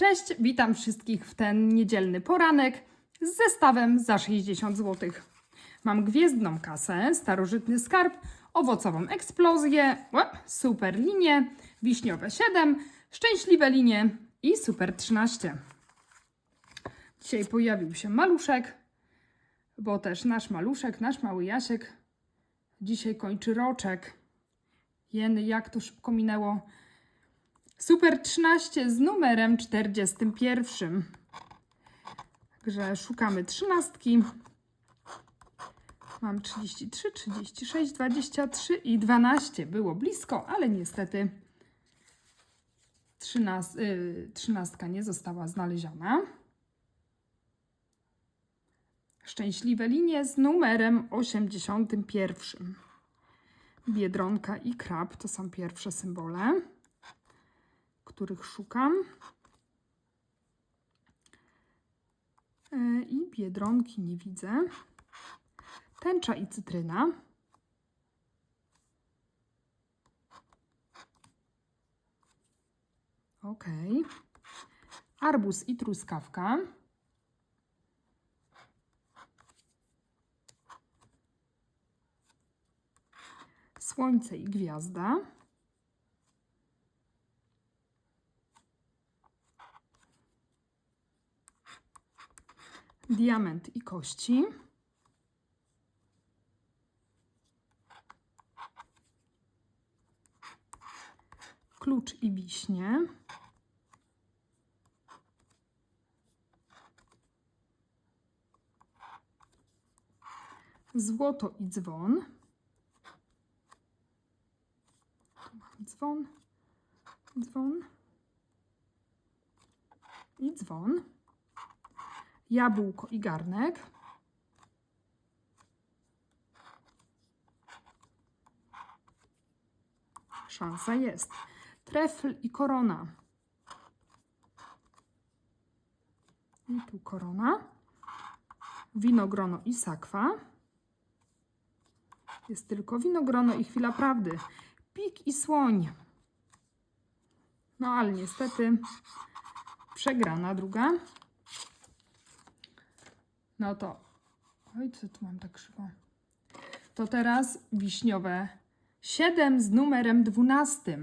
Cześć, witam wszystkich w ten niedzielny poranek z zestawem za 60 zł. Mam gwiezdną kasę, starożytny skarb, owocową eksplozję, super linie, wiśniowe 7, szczęśliwe linie i super 13. Dzisiaj pojawił się maluszek, bo też nasz maluszek, nasz mały Jasiek dzisiaj kończy roczek. Jeny, jak to szybko minęło. Super 13 z numerem 41. Także szukamy trzynastki. Mam 33, 36, 23 i 12. Było blisko, ale niestety 13, yy, trzynastka nie została znaleziona. Szczęśliwe linie z numerem 81. Biedronka i krab to są pierwsze symbole których szukam. E, I biedronki nie widzę. Tęcza i cytryna. Ok. Arbuz i truskawka. Słońce i gwiazda. Diament i kości. Klucz i wiśnie. Złoto i dzwon. Dzwon, dzwon i dzwon jabłko i garnek. Szansa jest. Trefl i korona. I tu korona. Winogrono i sakwa. Jest tylko winogrono i chwila prawdy. Pik i słoń. No ale niestety przegrana druga. No to, oj, co tu mam tak krzywo? To teraz wiśniowe 7 z numerem 12.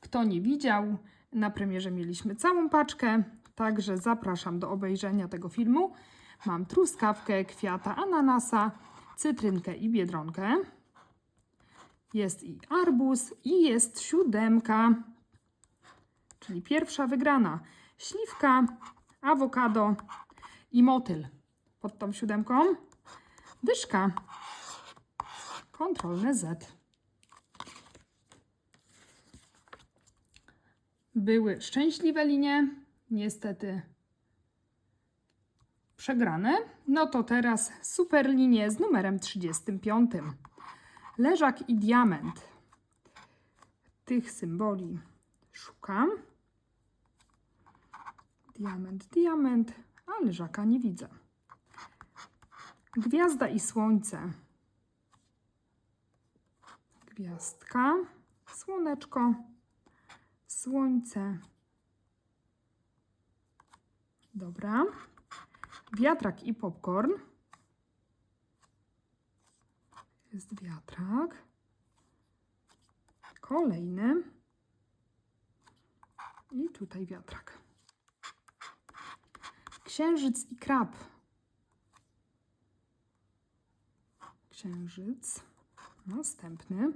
Kto nie widział, na premierze mieliśmy całą paczkę, także zapraszam do obejrzenia tego filmu. Mam truskawkę, kwiata ananasa, cytrynkę i biedronkę. Jest i arbuz i jest siódemka, czyli pierwsza wygrana. Śliwka, awokado, i motyl pod tą siódemką. Dyszka. Kontrolne Z. Były szczęśliwe linie, niestety przegrane. No to teraz super linie z numerem 35. Leżak i diament. Tych symboli szukam. Diament, diament, a leżaka nie widzę. Gwiazda i słońce. Gwiazdka, słoneczko, słońce. Dobra. Wiatrak i popcorn. Jest wiatrak. Kolejny. I tutaj wiatrak. Księżyc i krab. Księżyc. Następny.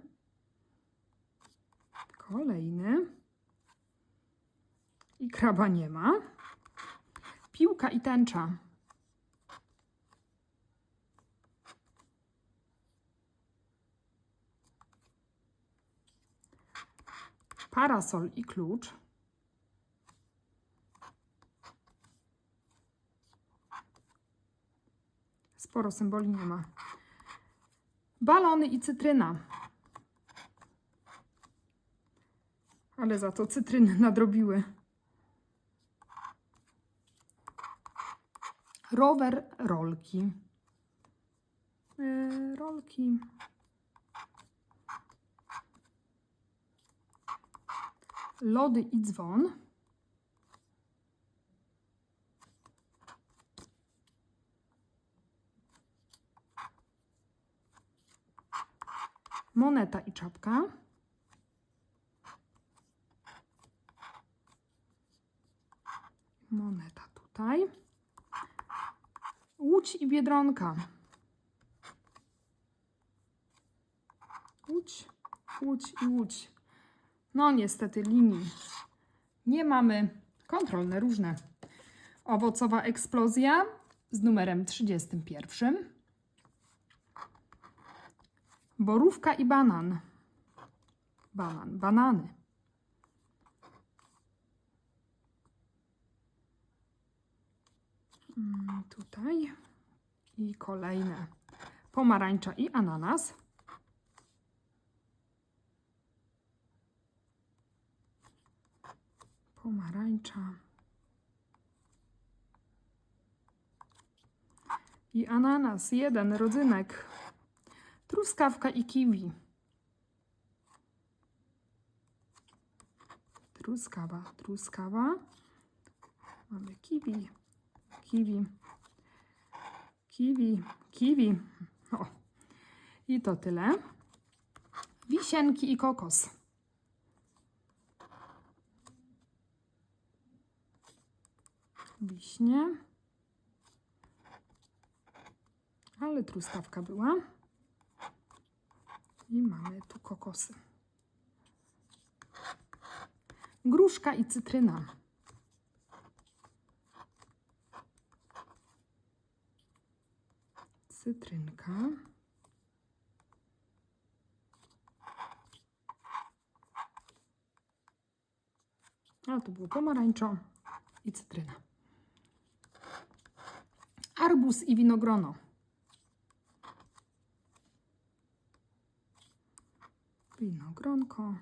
Kolejny. I kraba nie ma. Piłka i tęcza. Parasol i klucz. Sporo symboli nie ma. Balony i cytryna. Ale za to cytryny nadrobiły. Rower, rolki. Yy, rolki. Lody i dzwon. Moneta i czapka. Moneta tutaj. Łódź i biedronka. Łódź, łódź i łódź. No niestety linii nie mamy. Kontrolne różne. Owocowa eksplozja z numerem 31. Borówka i banan. Banan, banany. Mm, Tutaj i kolejne. Pomarańcza i ananas. Pomarańcza. I ananas, jeden rodzynek. Truskawka i kiwi. Truskawa, truskawa. Mamy kiwi, kiwi, kiwi, kiwi. O. I to tyle. Wisienki i kokos. Wiśnie. Ale truskawka była. I mamy tu kokosy. Gruszka i cytryna. Cytrynka. A to było pomarańczo i cytryna. Arbuz i winogrono. Winogronko.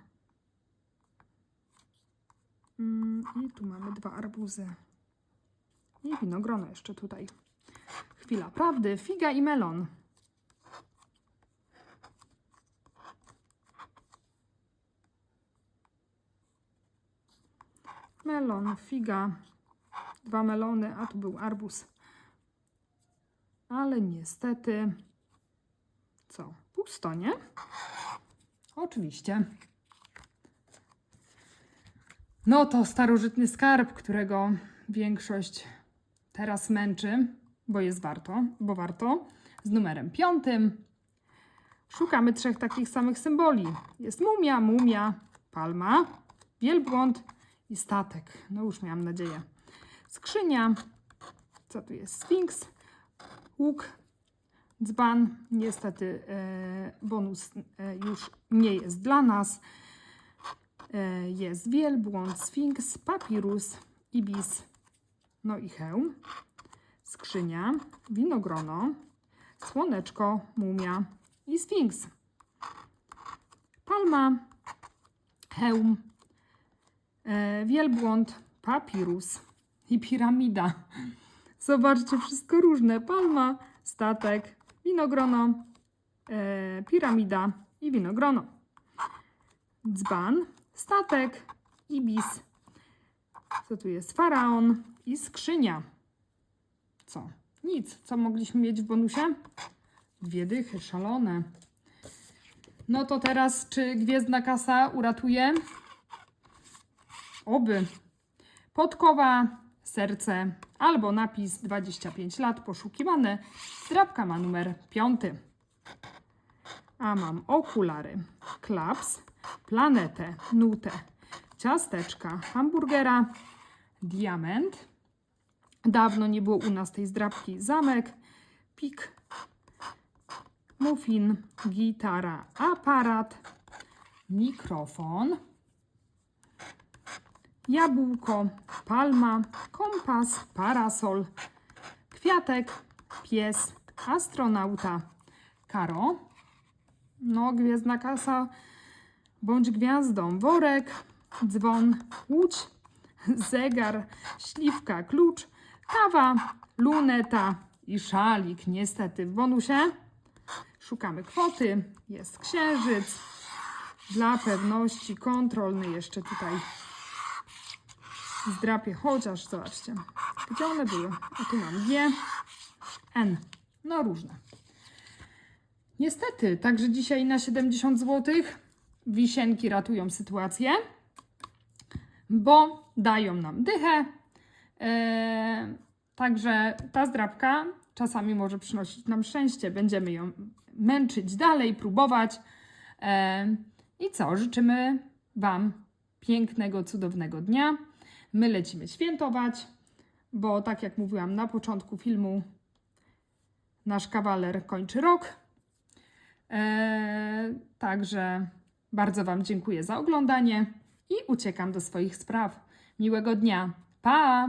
Mm, I tu mamy dwa arbuzy. I winogrono jeszcze tutaj. Chwila prawdy. Figa i melon. Melon, figa, dwa melony, a tu był arbuz. Ale niestety, co? Pusto, nie? Oczywiście. No to starożytny skarb, którego większość teraz męczy, bo jest warto, bo warto, z numerem piątym. Szukamy trzech takich samych symboli. Jest mumia, mumia, palma, wielbłąd i statek. No już miałam nadzieję. Skrzynia. Co tu jest? Sfinks, łuk, dzban. Niestety e, bonus e, już nie jest dla nas. E, jest wielbłąd, sfinks, papirus, ibis, no i hełm. Skrzynia, winogrono, słoneczko, mumia i sfinks. Palma, hełm, wielbłąd, papirus i piramida. Zobaczcie, wszystko różne. Palma, statek, winogrono, e, piramida i winogrono. Dzban, statek, ibis. Co tu jest? Faraon i skrzynia. Co? Nic. Co mogliśmy mieć w bonusie? Dwie dychy, szalone. No to teraz, czy gwiezdna kasa uratuje? Oby. Podkowa, serce albo napis 25 lat poszukiwane. Drapka ma numer 5. A mam okulary, klaps, planetę, nutę, ciasteczka, hamburgera, diament. Dawno nie było u nas tej zdrabki. Zamek, pik, muffin, gitara, aparat, mikrofon jabłko, palma, kompas, parasol, kwiatek, pies, astronauta, karo, no gwiezdna kasa, bądź gwiazdą, worek, dzwon, łódź, zegar, śliwka, klucz, kawa, luneta i szalik. Niestety w bonusie szukamy kwoty, jest księżyc, dla pewności kontrolny jeszcze tutaj zdrapię, chociaż zobaczcie, gdzie one były. A tu mam G, N, no różne. Niestety, także dzisiaj na 70 zł wisienki ratują sytuację, bo dają nam dychę. Eee, także ta zdrabka czasami może przynosić nam szczęście. Będziemy ją męczyć dalej, próbować. Eee, I co? Życzymy Wam pięknego, cudownego dnia. My lecimy świętować, bo tak jak mówiłam na początku filmu, nasz kawaler kończy rok. Eee, także bardzo Wam dziękuję za oglądanie i uciekam do swoich spraw. Miłego dnia. Pa!